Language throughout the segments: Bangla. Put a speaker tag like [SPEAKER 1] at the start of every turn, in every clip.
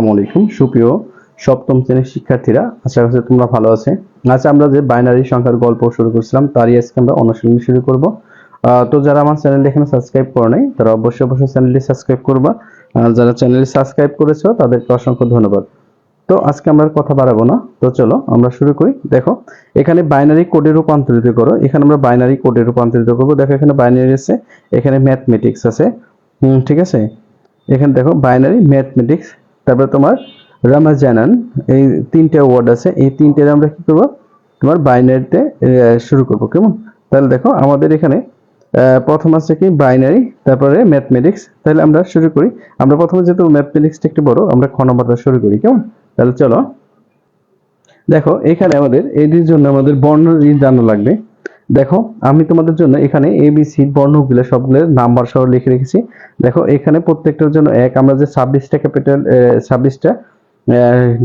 [SPEAKER 1] আসসালামু আলাইকুম। সুপ্রিয় সপ্তম শ্রেণির শিক্ষার্থীরা, আশা করছি তোমরা ভালো আছে। আচ্ছা আমরা যে বাইনারি সংখ্যার গল্প শুরু করছিলাম, তারই আজকে আমরা অনুশীলনী শুরু করব। তো যারা আমার চ্যানেলটি এখানে সাবস্ক্রাইব করে নাই, তারা অবশ্যই অবশ্যই চ্যানেলটি সাবস্ক্রাইব করবা। যারা চ্যানেলটি সাবস্ক্রাইব করেছ, তাদেরকে অসংখ্য ধন্যবাদ। তো আজকে আমরা কথা বাড়াবো না। তো চলো, আমরা শুরু করি। দেখো, এখানে বাইনারি কোডে রূপান্তরিত করো। এখানে আমরা বাইনারি কোডে রূপান্তরিত করব। দেখো, এখানে বাইনারি আছে, এখানে ম্যাথমেটিক্স আছে। হুম, ঠিক আছে? এখানে দেখো বাইনারি ম্যাথমেটিক্স তারপরে তোমার রামাজানান এই তিনটে ওয়ার্ড আছে, এই তিনটে আমরা কি করব? তোমার বাইনারিতে শুরু করব, কেমন? তাহলে দেখো, আমাদের এখানে প্রথম আছে কি? বাইনারি তারপরে ম্যাথমেটিক্স তাহলে আমরা শুরু করি। আমরা প্রথমে যেহেতু ম্যাথমেটিক্সটা একটু বড়, আমরা খ নম্বরটা শুরু করি, কেমন? তাহলে চলো। দেখো, এখানে আমাদের এটির জন্য আমাদের বর্ণ জানা লাগবে। দেখো, আমি তোমাদের জন্য এখানে এবিসি বর্ণগুলো সবগুলোর নাম্বার সহ লিখে রেখেছি। দেখো, এখানে প্রত্যেকটার জন্য এক, আমরা যে ছাব্বিশটা ক্যাপিটাল ছাব্বিশটা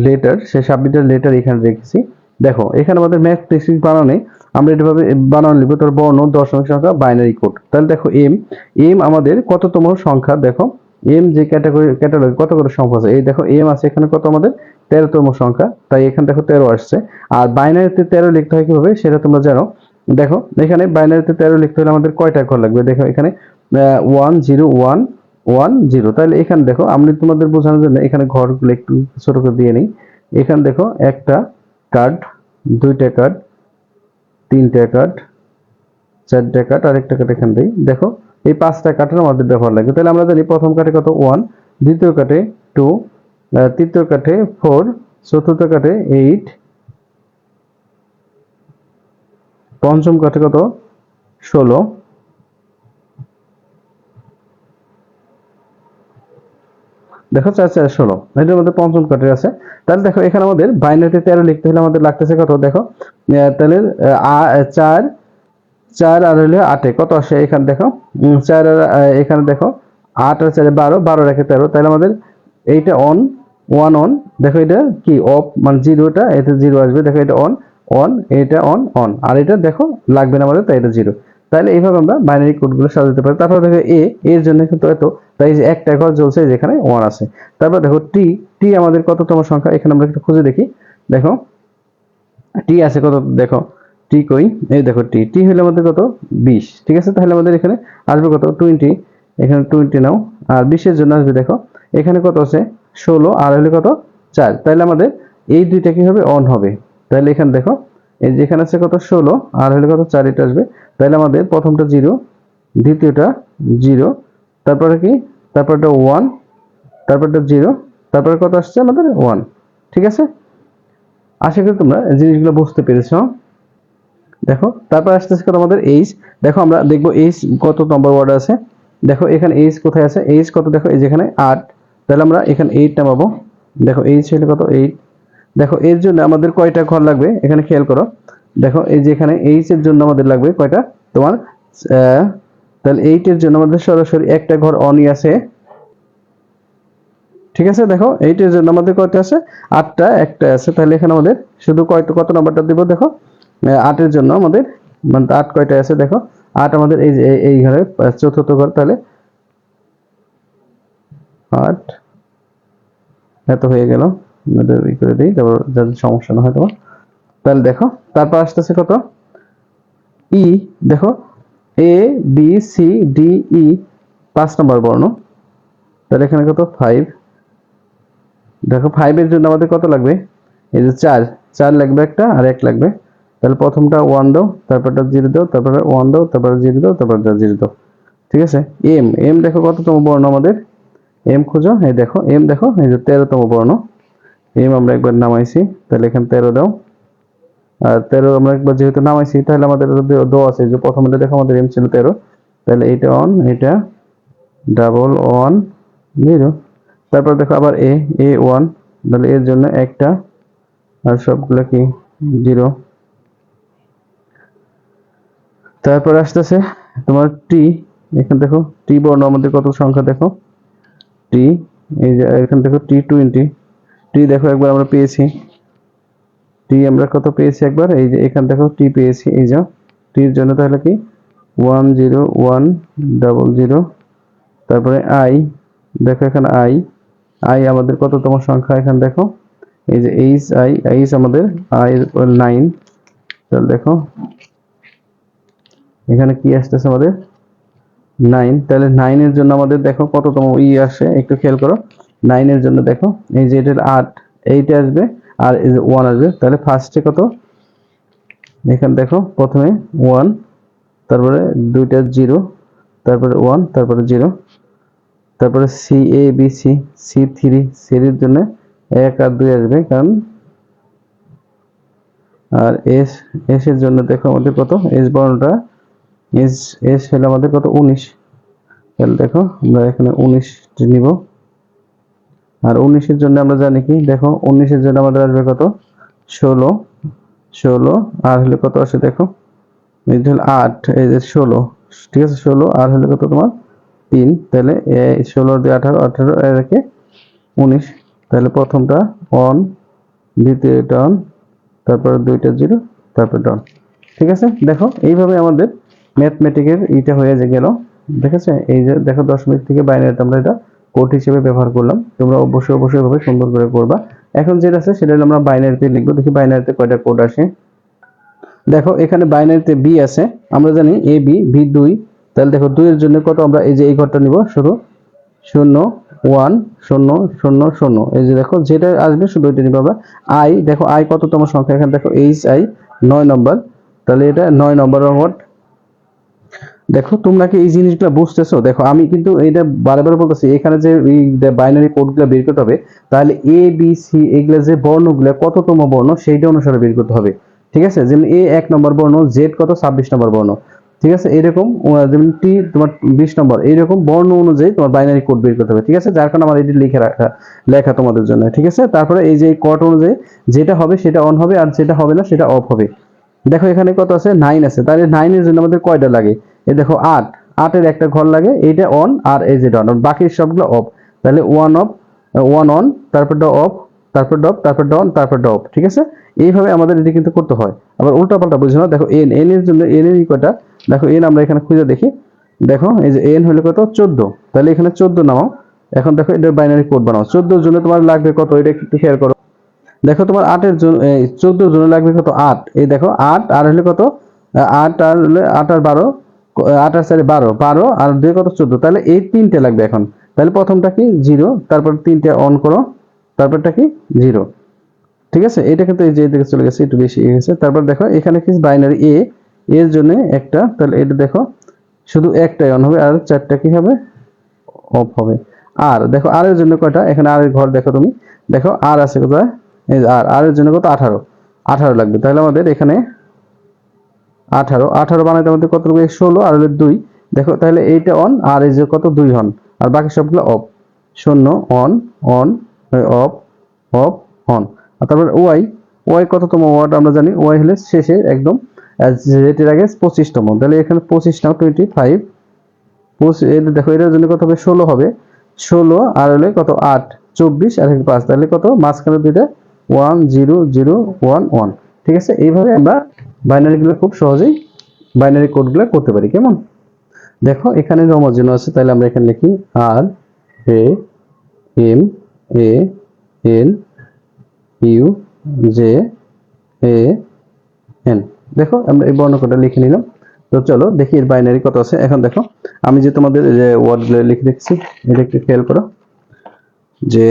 [SPEAKER 1] লেটার সেই ছাব্বিশটা লেটার এখানে রেখেছি। দেখো, এখানে আমাদের ম্যাথ টেক্সিক বানানে, আমরা এটাভাবে বানানো লিখব, তোর বর্ণ দশমিক সংখ্যা বাইনারি কোড তাহলে দেখো এম এম আমাদের কততম সংখ্যা, দেখো এম যে ক্যাটাগরি ক্যাটাগরি কত কত সংখ্যা আছে? এই দেখো এম আছে এখানে কত আমাদের? তেরোতম সংখ্যা। তাই এখানে দেখো তেরো আসছে। আর বাইনারিতে তেরো লিখতে হয় কীভাবে? সেটা তোমরা জানো। দেখো, এখানে বাইনারিতে তেরো লিখতে হলে আমাদের কয়টা ঘর লাগবে? দেখো, এখানে one zero one one zero তাহলে এখানে দেখো, আমি তোমাদের বোঝানোর জন্য এখানে ঘরগুলো একটু ছোট করে দিয়ে নিই। এখানে দেখো, একটা কার্ড দুইটা কার্ড তিনটা কার্ড চারটা কার্ড আর একটা কার্ড এখান দিই দেখো, এই পাঁচটা কার্ডের আমাদের ব্যবহার লাগবে তাহলে আমরা জানি প্রথম কার্ডে কত? ওয়ান দ্বিতীয় কাঠে টু তৃতীয় কাঠে ফোর চতুর্থ কাঠে এইট পঞ্চম কাঠে কত? ষোলো। দেখো চার চার, ষোলো। এটার মধ্যে পঞ্চম কাঠের আছে। তাহলে দেখো, এখানে আমাদের বাইনারিতে তেরো লিখতে হলে আমাদের লাগতেছে কত? দেখো তাহলে চার চার আর হলে আটে। কত আসে এখানে দেখো? চার আর এখানে দেখো, আট আর চারে বারো বারো রেখে তেরো। তাহলে আমাদের এইটা অন ওয়ান অন দেখো এটা কি? অফ মানে জিরোটা এটা জিরো আসবে। দেখো এটা অন অন এটা অন অন আর এটা দেখো, লাগবে না আমাদের, তাই এটা জিরো তাহলে এইভাবে আমরা বাইনারি কোডগুলো সাজাতে পারি। তারপর দেখো এ এর জন্য কিন্তু এত, তাই যে একটা ঘর জ্বলছে যেখানে ওয়ান আছে। তারপর দেখো টি টি আমাদের কততম সংখ্যা? এখানে আমরা একটু খুঁজে দেখি। দেখো টি আছে কত? দেখো টি কই? এই দেখো টি টি হলে আমাদের কত? বিশ। ঠিক আছে? তাহলে আমাদের এখানে আসবে কত? টোয়েন্টি এখানে টোয়েন্টি নাও। আর বিশের জন্য আসবে দেখো, এখানে কত আছে? ষোলো। আর হলে কত? চার। তাহলে আমাদের এই দুইটা কি হবে অন হবে? তাহলে এখানে দেখো, এই যেখানে আছে কত? ষোলো, আর হলে কত? চার, এটা আসবে। তাহলে আমাদের প্রথমটা জিরো, দ্বিতীয়টা জিরো, তারপরে কি? তারপরটা ওয়ান, তারপরটা জিরো, তারপরে কত আসছে আমাদের? ওয়ান। ঠিক আছে? আশা করি তোমরা জিনিসগুলো বুঝতে পেরেছ। দেখো, তারপর আসতেছে কত আমাদের? এইচ দেখো, আমরা দেখব এইচ কত নম্বর ওয়ার্ড আছে। দেখো, এখানে এইচ কোথায় আছে? এইচ কত? দেখো, এই যেখানে আট। তাহলে আমরা এখানে এইটটা পাবো দেখো এইচ হলে কত? এইট দেখো, এর জন্য আমাদের কয়টা ঘর লাগবে? এখানে খেয়াল করো। দেখো, এই যে এখানে এইচ এর জন্য আমাদের লাগবে কয়টা? তোমার তাহলে এইট এর জন্য আমাদের সরাসরি একটা ঘর অনই আছে। ঠিক আছে? দেখো এইটের জন্য আমাদের কয়টা আছে? আটটা, একটা আছে। তাহলে এখানে আমাদের শুধু কয়টা, কত নাম্বারটা দিব দেখো? আটের জন্য আমাদের মানে আট কয়টা আছে দেখো? আট আমাদের এই যে, এই- ঘরে চতুর্থ ঘর, তাহলে আট, এত হয়ে গেল। ই করে দিই, তারপর সমস্যা না হয় তোমার। তাহলে দেখো, তারপর আসতেছে কত? ই দেখো A B C D E পাঁচ নম্বর বর্ণ। তাহলে এখানে কত? ফাইভ দেখো ফাইভের জন্য আমাদের কত লাগবে? এই যে চার। চার লাগবে একটা আর এক লাগবে। তাহলে প্রথমটা ওয়ান দাও, তারপরটা জিরো দাও তারপরে ওয়ান দাও তারপরে জিরো দাও তারপরে জিরো দাও। ঠিক আছে? এম এম দেখো কততম বর্ণ আমাদের? এম খুঁজো, এই দেখো এম দেখো, এই যে তেরোতম বর্ণ। এম আমরা একবার নামাইছি, তাহলে এখানে তেরো দাও। আর তেরো আমরা একবার যেহেতু নামাইছি, তাহলে আমাদের দো আছে, যে প্রথমে দেখো আমাদের এম ছিল তেরো, তাহলে এইটা অন এটা ডাবল ওয়ান জিরো তারপর দেখো আবার এ এ ওয়ান তাহলে এর জন্য একটা, আর সবগুলো কি? জিরো তারপর আসতেছে তোমার টি এখানে দেখো টি বর্ণ আমাদের কত সংখ্যা দেখো? টি এই যে এখানে দেখো টি টোয়েন্টি টি দেখো একবার আমরা পেয়েছি। টি আমরা কত পেয়েছি একবার? এই যে এখানে দেখো টি পেয়েছি, এই যে। টির জন্য তাহলে কি? One zero one double zero তারপরে আই দেখো এখানে আই আই আমাদের কত কততম সংখ্যা এখানে দেখো। এই যে এইচ আই এইচ আমাদের আই নাইন তাহলে দেখো। এখানে কি আসতেছে আমাদের? নাইন তাহলে নাইনের জন্য আমাদের দেখো কততম ই আসে, একটু খেয়াল করো। নাইনের জন্য দেখো, এই যে এটার আট, এইটা আসবে আর এই যে ওয়ান আসবে, তাহলে ফার্স্টে কত? এখানে দেখো, প্রথমে ওয়ান, তারপরে দুইটা জিরো, তারপরে ওয়ান, তারপরে জিরো, তারপরে C A B C C three সিরির জন্য এক আর দুই আসবে, কারণ আর এস এর জন্য দেখো আমাদের কত? এস বর্ণটা এস এস হলো আমাদের কত? উনিশ। তাহলে দেখো, আমরা এখানে উনিশ নিব। আর উনিশের জন্য আমরা জানি কি? দেখো, উনিশের জন্য আমাদের আসবে কত? ষোলো। ষোলো, আর হলে কত আসে দেখো? আট, এই যে ষোলো। ঠিক আছে, ষোলো, আর হলে কত তোমার? তিন। তাহলে ষোলো দিয়ে আঠারো আঠারো একে উনিশ। তাহলে প্রথমটা অন দ্বিতীয়টা অন তারপরে দুইটা জিরো, তারপর ডন ঠিক আছে? দেখো, এইভাবে আমাদের ম্যাথমেটিকের ইটা হয়ে যে গেল। দেখেছে? এই যে দেখো দশমিক থেকে বাইনারিতে আমরা এটা কোড হিসেবে ব্যবহার করলাম। তোমরা অবশ্যই অবশ্যই এভাবে সুন্দর করে করবা। এখন যেটা আছে, সেটা আমরা বাইনারিতে লিখব। দেখি বাইনারিতে কয়টা কোড আসে। দেখো, এখানে বাইনারিতে বি আছে। আমরা জানি এ বি বি দুই। তাহলে দেখো, দুইয়ের জন্য কত? আমরা এই যে এই ঘরটা নিব শুরু শূন্য ওয়ান শূন্য শূন্য শূন্য। এই যে দেখো, যেটা আসবে, শুধু ওইটা নিবো আমরা। আই দেখো আই কততম সংখ্যা? এখানে দেখো এইচ আই নয় নম্বর। তাহলে এটা নয় নম্বর রোবট দেখো, তোমরা কি এই জিনিসগুলো বুঝতেছো? দেখো, আমি কিন্তু এটা বারবার বলতেছি, এখানে যে বাইনারি কোডগুলো বের করতে হবে, তাহলে এ বি সি এগুলো যে বর্ণগুলো, কততম বর্ণ, সেইটা অনুসারে বের করতে হবে। ঠিক আছে? যেমন এ এক নম্বর বর্ণ জেড কত? ছাব্বিশ নম্বর বর্ণ। ঠিক আছে? এরকম যেমন টি তোমার বিশ নম্বর, এইরকম বর্ণ অনুযায়ী তোমার বাইনারি কোড বের করতে হবে। ঠিক আছে? যার কারণে আমার এটি লিখে রাখা, লেখা তোমাদের জন্য। ঠিক আছে? তারপরে এই যে কোড অনুযায়ী যেটা হবে, সেটা অন হবে, আর যেটা হবে না, সেটা অফ হবে। দেখো, এখানে কত আছে? নাইন আছে। তাহলে নাইনের জন্য আমাদের কয়টা লাগে? এই দেখো আট। আটের একটা ঘর লাগে, এইটা অন আর এই যেটা অন বাকি সবগুলো অফ তাহলে ওয়ান অফ ওয়ান অন তারপর অফ তারপর ডপ তারপর ডন তারপর ডপ ঠিক আছে? এইভাবে আমাদের এটি কিন্তু করতে হয়। আবার উল্টা পাল্টা বুঝো না, দেখো এন এন এর জন্য এন এর কয়টা দেখো এন আমরা এখানে খুঁজে দেখি। দেখো, এই যে এন হলো কত? চোদ্দ। তাহলে এখানে চোদ্দ নামাও। এখন দেখো এটার বাইনারি কোড বানাও। চোদ্দোর জন্য তোমার লাগবে কত? এটা একটু শেয়ার করো। দেখো তোমার আটের জন্য চোদ্দ জন্য লাগবে কত? আট। এই দেখো, আট, আর হলে কত? আট আর হলে আট আর বারো। আট চারে বারো বারো আর দুই কত চোদ্দ? তাহলে এই তিনটে লাগবে এখন। তাহলে প্রথমটা কি? জিরো। তারপর তিনটে অন করো। তারপরটা কি? জিরো। ঠিক আছে? এটা কিন্তু এই যে এদিকে চলে গেছে, একটু বেশি গেছে। তারপর দেখো, এখানে কি? বাইনারি এ এর জন্য একটা। তাহলে এটা দেখো, শুধু একটাই অন হবে, আর চারটা কি হবে? অফ হবে। আর দেখো আর এর জন্য কয়টা? এখানে আর ঘর দেখো তুমি। দেখো আর আছে কোথায়? আর আর এর জন্য কত? আঠারো। আঠারো লাগবে। তাহলে আমাদের এখানে আঠারো। আঠারো বানাইতে আমাদের কত লাগবে ষোলো আর হলো দুই। দেখো, তাহলে এইটা অন আর এই যে কত? দুই হন আর বাকি সবগুলো অফ শূন্য on on off off on আর তারপর ওয়াই ওয়াই কততম ওয়ার্ড আমরা জানি? ওয়াই হলে শেষে একদম যেটির আগে পঁচিশতম। তাহলে এখানে পঁচিশ নাও টোয়েন্টি ফাইভ পঁচিশ দেখো, এটার জন্য কত হবে? ষোলো হবে। ষোলো আর হলে কত? আট। চব্বিশ আর পাঁচ। তাহলে কত? মাঝখানে দুইটা one zero zero one one ঠিক আছে? এইভাবে আমরা বাইনারিগুলো খুব সহজেই বাইনারি কোডগুলো করতে পারি, কেমন? দেখো, এখানে রমজেন আছে, তাহলে আমরা এখানে লিখি আর A M A N U J A N দেখো, আমরা এই বর্ণকটা লিখে নিলাম। তো চলো, দেখি এর বাইনারি কত আছে। এখন দেখো, আমি যে তোমাদের যে ওয়ার্ডগুলো লিখে দেখছি, এটা একটু খেয়াল করো। যে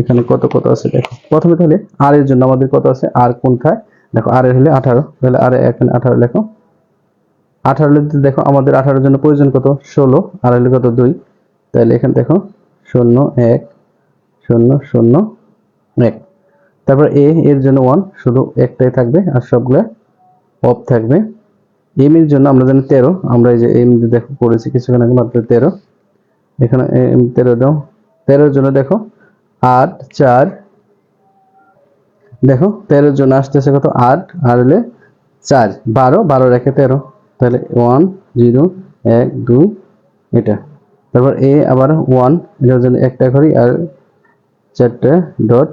[SPEAKER 1] এখানে কত কত আছে, দেখো। প্রথমে তাহলে আর এর জন্য আমাদের কত আছে? আর কোন কোনটায় দেখো আর এর হলে আঠারো, তাহলে আর এখানে আঠারো লেখো। আঠারো লিখতে দেখো আমাদের আঠারোর জন্য প্রয়োজন কত? ষোলো, আর হলে কত? দুই। তাহলে এখানে দেখো, শূন্য, এক, শূন্য শূন্য, এক। তারপর এ, এর জন্য ওয়ান শুধু একটাই থাকবে, আর সবগুলো অফ থাকবে। এম এর জন্য আমরা জানি তেরো, আমরা এই যে এম দেখো করেছি কিছুক্ষণ আগে মাত্র তেরো। এখানে এম তেরো দাও। তেরোর জন্য দেখো, আট, চার দেখো তেরোর জন্য আসতেছে কত? আট আর হলে চার, বারো বারো রেখে তেরো। তাহলে ওয়ান জিরো এক, দুই, এটা। তারপর এ আবার ওয়ান এটার জন্য একটা করি আর চারটে ডট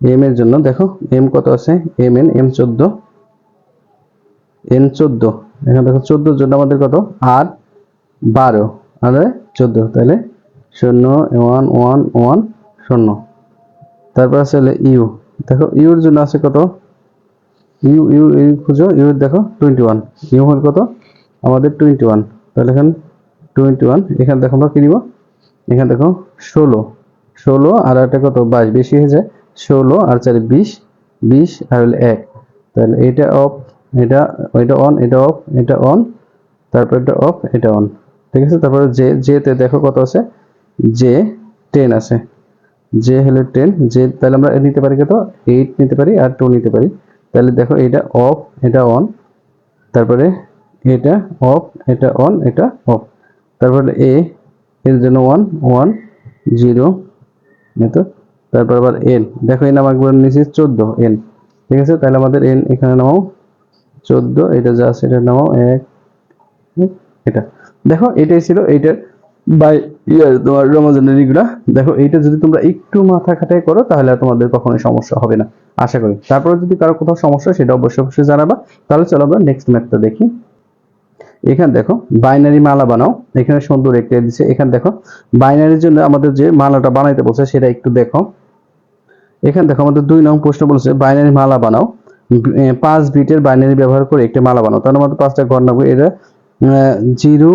[SPEAKER 1] এম এর জন্য। দেখো এম কত আছে? এম এন এম চোদ্দ। এন চোদ্দ। এখানে দেখো চোদ্দোর জন্য আমাদের কত? আট, বারো। আর চোদ্দ। তাহলে শূন্য ওয়ান ওয়ান ওয়ান শূন্য। তারপর আছে ইউ দেখো ইউর জন্য আছে কত? ইউ ইউ ইউ খুঁজো ইউ দেখো টোয়েন্টি ওয়ান ইউ হল কত? আমাদের টোয়েন্টি ওয়ান তাহলে এখানে টোয়েন্টি ওয়ান এখানে দেখো আমরা কি এখানে দেখো, ষোলো। ষোলো, আর একটা কত? বাইশ। বেশি হয়ে যায় ষোলো আর চারি বিশ বিশ আর হলো এক। তাহলে এটা অফ এটা এটা অন এটা অফ এটা অন তারপর এটা অফ এটা অন ঠিক আছে? তারপরে জে জেতে দেখো কত আছে? জে টেন আছে। জে হলো টেন জে তাহলে আমরা নিতে পারি কত? এইট নিতে পারি আর টু নিতে পারি। তাহলে দেখো এটা অফ এটা অন তারপরে এটা অফ এটা অন এটা অফ তারপরে এ এর জন্য ওয়ান ওয়ান জিরো তো। তারপর আবার এন দেখো এন আমার একবার নিচে চোদ্দ এন ঠিক আছে? তাহলে আমাদের এন এখানে নামাও, চোদ্দ, এটা যা আছে এটা নামাও, এক এটা। দেখো এটাই ছিল, এইটার বাই ইয়ার তোমার রমজানের এগুলা দেখো এইটা যদি তোমরা একটু মাথা খাটাই করো, তাহলে তোমাদের কখনোই সমস্যা হবে না, আশা করি। তারপরে যদি কারও কোথাও সমস্যা সেটা অবশ্যই অবশ্যই জানাবা। তাহলে চলো আমরা নেক্সট ম্যাথটা দেখি। এখানে দেখো বাইনারি মালা বানাও। এখানে সুন্দর একটা দিচ্ছে এখানে দেখো বাইনারির জন্য আমাদের যে মালাটা বানাইতে বলছে, সেটা একটু দেখো। এখানে দেখো, আমাদের দুই নং প্রশ্ন বলছে বাইনারি মালা বানাও। পাঁচ বিটের বাইনারি ব্যবহার করে একটি মালা বানাও। তাহলে আমাদের পাঁচটা ঘর নেব এটা জিরো,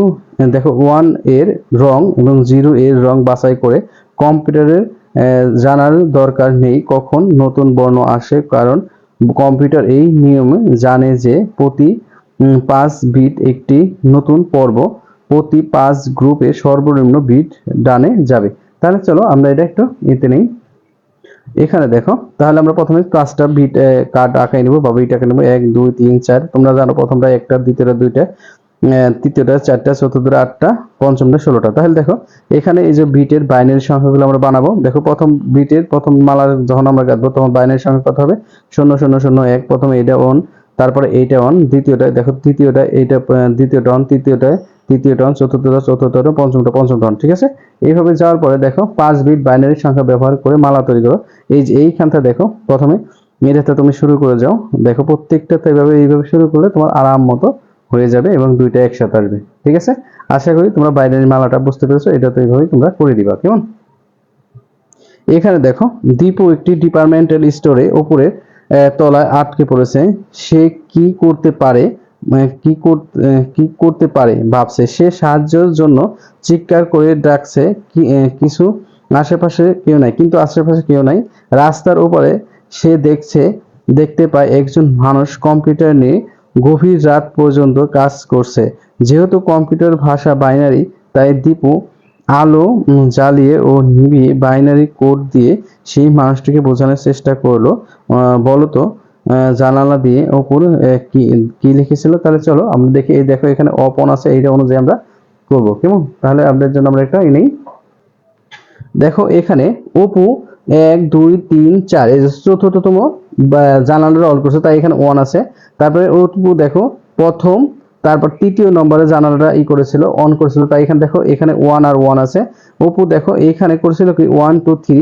[SPEAKER 1] দেখো ওয়ানের রং এবং জিরো এর রং বাছাই করে কম্পিউটারের জানার দরকার নেই কখন নতুন বর্ণ আসে, কারণ কম্পিউটার এই নিয়মে জানে যে প্রতি পাঁচ বিট একটি নতুন পর্ব প্রতি পাঁচ গ্রুপে সর্বনিম্ন বিট ডানে যাবে। তাহলে চলো আমরা এটা একটু এতে নেই। এখানে দেখো, তাহলে আমরা প্রথমে পাঁচটা বিট কার্ড আঁকাই নেব বা বিট আঁকাই নেব। এক, দুই, তিন, চার, তোমরা জানো প্রথমটা একটা, দ্বিতীয়টা, দুইটা। তৃতীয়টা, চারটা, চতুর্থটা, আটটা, পঞ্চমটা, ষোলোটা। তাহলে দেখো, এখানে এই যে বিটের বাইনারি সংখ্যাগুলো আমরা বানাবো, দেখো প্রথম বিটের প্রথম মালা যখন আমরা গাঁথবো, তখন বাইনারি সংখ্যা কত হবে? শূন্য শূন্য শূন্য, এক, প্রথমে এটা অন তারপরে এইটা অন দ্বিতীয়টা, দেখো তৃতীয়টা, এইটা দ্বিতীয়টা অন তৃতীয়টা তৃতীয়টা অন চতুর্থটা চতুর্থটা পঞ্চমটা পঞ্চমটা অন ঠিক আছে? এইভাবে যাওয়ার পরে দেখো, পাঁচ বিট বাইনারি সংখ্যা ব্যবহার করে মালা তৈরি করো। এই যে এইখানটা দেখো, প্রথমে মেয়েটাতে তুমি শুরু করে যাও। দেখো, প্রত্যেকটাতে এইভাবে এইভাবে শুরু করলে তোমার আরাম মতো হয়ে যাবে এবং দুইটা একসাথে আসবে, ঠিক আছে? আশা করি তোমরা বাইনারি মালাটা বুঝতে পেরেছ, এটা তো এইভাবেই তোমরা করে দিবা, কেমন? এখানে দেখো, দীপু একটি ডিপার্টমেন্টাল স্টোরে উপরে তলায় আটকে পড়েছে। সে কি করতে পারে কি কি করতে পারে ভাবছে। সে সাহায্যের জন্য চিৎকার করে ডাকছে কিছু আশেপাশে কেউ নাই, কিন্তু আশেপাশে কেউ নাই। রাস্তার উপরে সে দেখছে, দেখতে পায় একজন মানুষ কম্পিউটার নিয়ে গভীর রাত পর্যন্ত কাজ করছে। যেহেতু কম্পিউটার ভাষা বাইনারি, তাই দীপু আলো জ্বালিয়ে ও নিভিয়ে বাইনারি কোড দিয়ে সেই মানুষটিকে বোঝানোর চেষ্টা করল। বলতো জানালা দিয়ে ওপর কি কি লিখেছিল? তাহলে চলো আমরা দেখি। এই দেখো, এখানে অপন আছে, এইটা অনুযায়ী আমরা করব। কেমন? তাহলে আপনাদের জন্য আমরা একটা নেই। দেখো, এখানে অপু এক, দুই, তিন, চার, এই চতুর্থতম জানালাটা অন করছে, তাই এখানে ওয়ান আছে। তারপরে অপু দেখো, প্রথম, তারপর তৃতীয় নম্বরে জানালাটা ই করেছিল অন করেছিল, তাই এখানে দেখো, এখানে ওয়ান আর ওয়ান আছে। অপু দেখো, এখানে করেছিল কি? One two three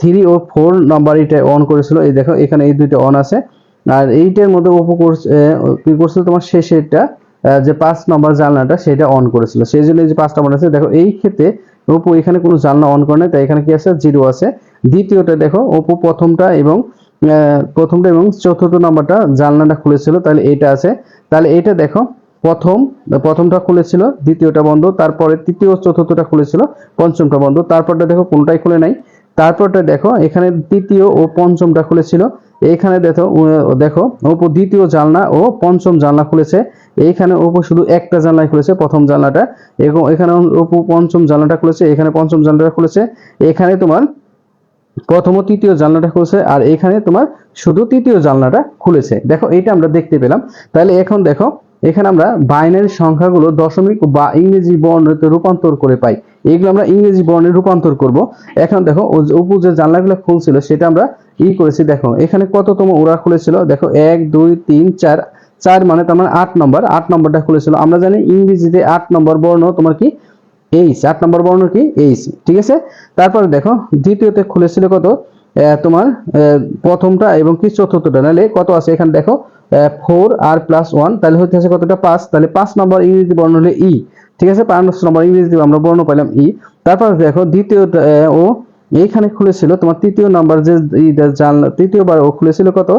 [SPEAKER 1] three O four number এটা অন করেছিল, এই দেখো, এখানে এই দুইটা অন আছে। আর এইটার মধ্যে অপু করছে কি করছিল তোমার শেষেরটা? যে পাঁচ নম্বর জানলাটা, সেটা অন করেছিল। সেই জন্য এই যে পাঁচটা নম্বর আছে, দেখো, এই ক্ষেত্রে অপু এখানে কোনো জানলা অন করে নাই, তাই এখানে কি আছে? জিরো আছে। দ্বিতীয়টা দেখো অপু প্রথমটা এবং প্রথমটা এবং চতুর্থ নাম্বারটা জানলাটা খুলেছিল, তাহলে এটা আছে। তাহলে এটা দেখো, প্রথম, প্রথমটা খুলেছিল, দ্বিতীয়টা বন্ধ, তারপরে তৃতীয় চতুর্থটা খুলেছিল, পঞ্চমটা বন্ধ, তারপরটা দেখো কোনটাই খুলে নাই। তারপরটা দেখো, এখানে তৃতীয় ও পঞ্চমটা খুলেছিল এইখানে দেখো দেখো, অপু দ্বিতীয় জানলা ও পঞ্চম জানলা খুলেছে, এইখানে অপু শুধু একটা জানলাই খুলেছে, প্রথম জানলাটা, এবং এখানে অপু পঞ্চম জানলাটা খুলেছে, এখানে পঞ্চম জানলাটা খুলেছে, এখানে তোমার প্রথম ও তৃতীয় জানলাটা খুলেছে, আর এখানে তোমার শুধু তৃতীয় জানলাটা খুলেছে। দেখো, এইটা আমরা দেখতে পেলাম। তাহলে এখন দেখো, এখানে আমরা বাইনারি সংখ্যাগুলো দশমিক বা ইংরেজি বর্ণতে রূপান্তর করে পাই। এগুলো আমরা ইংরেজি বর্ণে রূপান্তর করব। এখন দেখো উপর যে জানলাগুলো খুলছিল, সেটা আমরা ই করেছি, দেখো। এখানে কততম ওরা খুলেছিল? দেখো, এক, দুই, তিন, চার। চার মানে তার মানে আট নম্বর। আট নম্বরটা খুলেছিল। আমরা জানি ইংরেজিতে আট নম্বর বর্ণ তোমার কি? এইচ আট নম্বর বর্ণ কি? এইচ ঠিক আছে? তারপরে দেখো, দ্বিতীয়তে খুলেছিল কত? তোমার প্রথমটা এবং কি চতুর্থটা? নাহলে কত আছে? এখানে দেখো ফোর আর প্লাস ওয়ান তাহলে আছে কতটা? পাঁচ। তাহলে পাঁচ নম্বর ইংরেজি বর্ণ হলে ই ঠিক আছে? পাঁচ নম্বর ইংরেজি আমরা বর্ণ পাইলাম ই তারপর দেখো, দ্বিতীয়টা ও, এইখানে খুলেছিল, তোমার তৃতীয় নাম্বার যে যে জানলা, তৃতীয়বার ও খুলেছিল কত?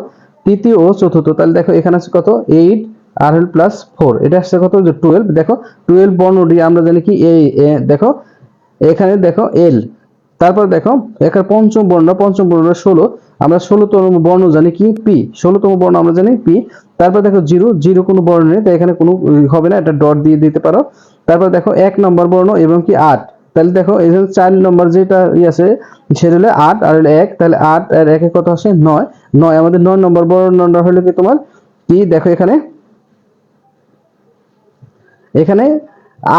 [SPEAKER 1] তৃতীয় ও চতুর্থ। তাহলে দেখো, এখানে আছে কত? এইট আর এল প্লাস ফোর এটা আসছে কত? যে টুয়েলভ দেখো টুয়েলভ বর্ণটি আমরা জানি কি? এই দেখো, এখানে দেখো এল তারপর দেখো, এখানে পঞ্চম বর্ণ পঞ্চম বর্ণ ষোলো, আমরা ষোলোতম বর্ণ জানি কি? পি ষোলোতম বর্ণ আমরা জানি পি তারপর দেখো জিরো জিরো কোনো বর্ণ নেই, তাই এখানে কোনো হবে না, এটা ডট দিয়ে দিতে পারো, তারপর দেখো এক নম্বর বর্ণ এবং কি আট, তাহলে দেখো যে চার নম্বর যেটা ই আছে, সেটা হলে আট, আর হলো এক, তাহলে আট আর একে কত আসে নয় নয়, আমাদের নয় নম্বর বর্ণটা হলো কি তোমার? কি দেখো এখানে এখানে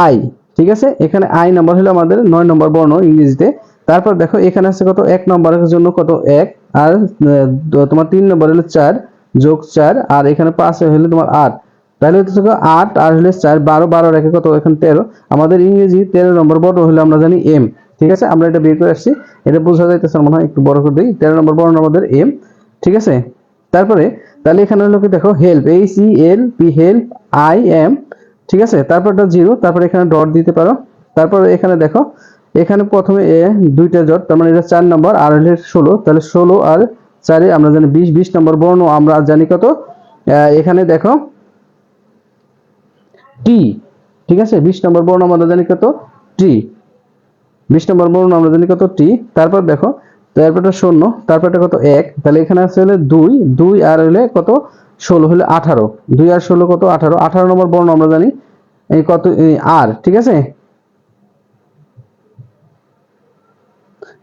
[SPEAKER 1] আই ঠিক আছে? এখানে আই নাম্বার হলো আমাদের নয় নম্বর বর্ণ ইংরেজিতে। তারপর দেখো, এখানে আছে কত? এক নম্বরের জন্য কত? এক। আর তোমার তিন নম্বর হলো চার, যোগ চার, আর এখানে পাঁচ হলো তোমার আট। তাহলে হচ্ছে আট, আর হলে চার, বারো বারো রেখে কত? এখানে তেরো। আমাদের ইংরেজি তেরো নম্বর বর্ণ হলো, আমরা জানি এম ঠিক আছে? আমরা এটা বের করে আসছি। এটা বোঝা যাইতেছে মনে হয়, একটু বড় করে দিই। তেরো নম্বর বর্ণ আমাদের এম ঠিক আছে? তারপরে, তাহলে এখানে হলো কি দেখো help H E L P help I am ঠিক আছে? তারপরটা জিরো, তারপরে এখানে ডট দিতে পারো। তারপরে এখানে দেখো, এখানে প্রথমে এ দুইটা জট, তার মানে এটা চার নম্বর, আর হলে ষোলো, তাহলে ষোলো আর চারে আমরা জানি বিশ বিশ নম্বর বর্ণ, আমরা জানি কত? এখানে দেখো টি ঠিক আছে? বিশ নম্বর বর্ণ আমরা জানি কত? টি বিশ নম্বর বর্ণ আমরা জানি কত? টি তারপর দেখো, তারপরটা শূন্য, তারপরটা কত? এক, তাহলে এখানে আছে হলে দুই দুই আর হলে কত? ষোলো হলে আঠারো। দুই আর ষোলো কত? আঠারো। আঠারো নম্বর বর্ণ আমরা জানি। এই কত? আর, ঠিক আছে?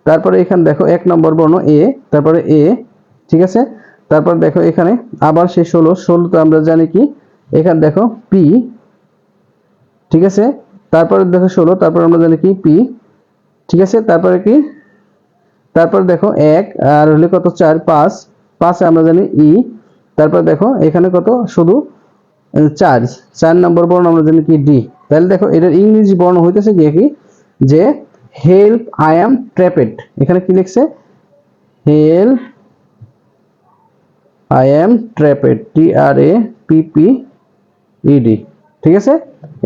[SPEAKER 1] তারপরে এখানে দেখো এক নম্বর বর্ণ এ, তারপরে এ, ঠিক আছে? তারপর দেখো এখানে আবার সেই ষোলো। ষোলো তো আমরা জানি কি? এখানে দেখো পি, ঠিক আছে? তারপরে দেখো ষোলো, তারপর আমরা জানি কি? পি, ঠিক আছে? তারপরে কি? তারপর দেখো এক, আর হলে কত? চার, পাঁচ। পাঁচে আমরা জানি ই তারপর দেখো, এখানে কত? শুধু চার। চার নম্বর বর্ণ আমরা জানি কি? ডি। তাহলে দেখো, এটার ইংরেজি বর্ণ হইতেছে কি কি? যে, হেল্প, আই অ্যাম ট্র্যাপেড। এখানে কি লিখছে? Help, I am trapped. T R A P P E D ঠিক আছে?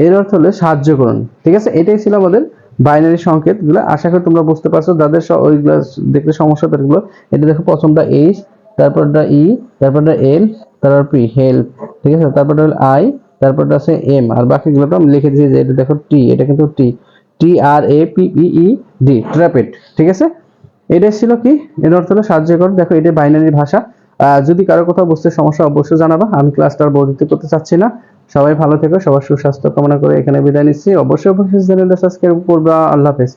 [SPEAKER 1] এর অর্থ হলো সাহায্য করুন ঠিক আছে? এটাই ছিল আমাদের বাইনারি সংকেতগুলো। আশা করি তোমরা বুঝতে পারছ। যাদের ওইগুলো দেখতে সমস্যা তাদেরগুলো এটা দেখো, প্রথমটা এইচ তারপরটা ই তারপরটা এল তারপর পি হেল্প ঠিক আছে? তারপরটা হলো আই তারপরটা আছে এম আর বাকিগুলো তো আমি লিখে দিয়েছি যে এটা দেখো টি এটা কিন্তু টি টি R A P E E D ট্র্যাপেড ঠিক আছে? এটাই ছিল কি? এর অর্থ হলো সাহায্য কর দেখো এটা বাইনারি ভাষা। যদি কারও কোথাও বুঝতে সমস্যা অবশ্যই জানাবা। আমি ক্লাসটা আর বর্ধিত করতে চাচ্ছি না। সবাই ভালো থেকো, সবার সুস্বাস্থ্য কামনা করে এখানে বিদায় নিচ্ছি। অবশ্যই অবশ্যই চ্যানেলটা সাবস্ক্রাইব করবা। আল্লাহ হাফেজ।